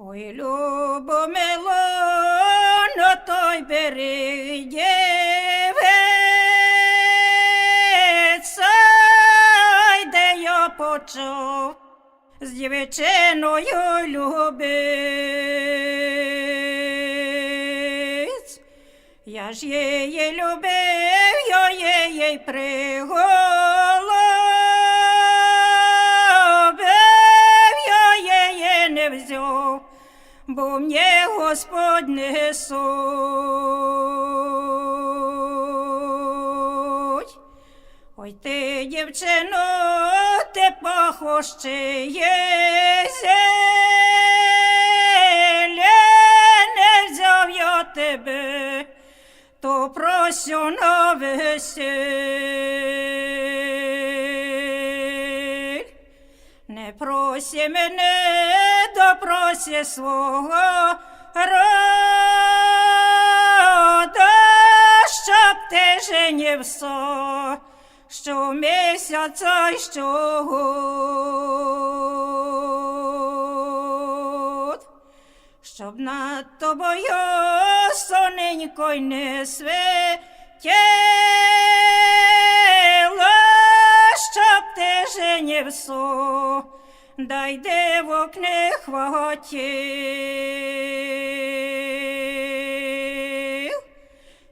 Ой, любомило, на той берег дівець, де я почув з дівчиною любець. Я ж її любив, я її приголубив, її бо мені Господь не суть. Ой ти, дівчино, ти похощиє зелє, не взяв я тебе, то просю на весіль. Не просі мене, допросі свого рода, щоб ти женівся, що місяця й щогод, щоб над тобою соненько й не світіло, щоб ти женівся, дай дивок не хватив,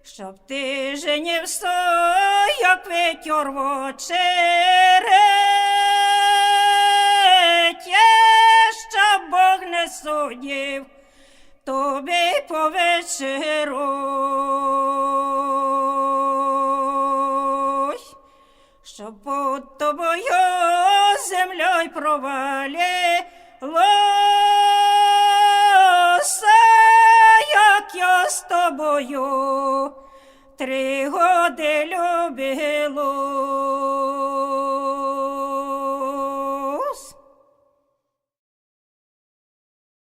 щоб ти женівся, як витір в очереті, щоб Бог не судів тобі по щоб под тобою землей провалилося, як я з тобою три годи любив.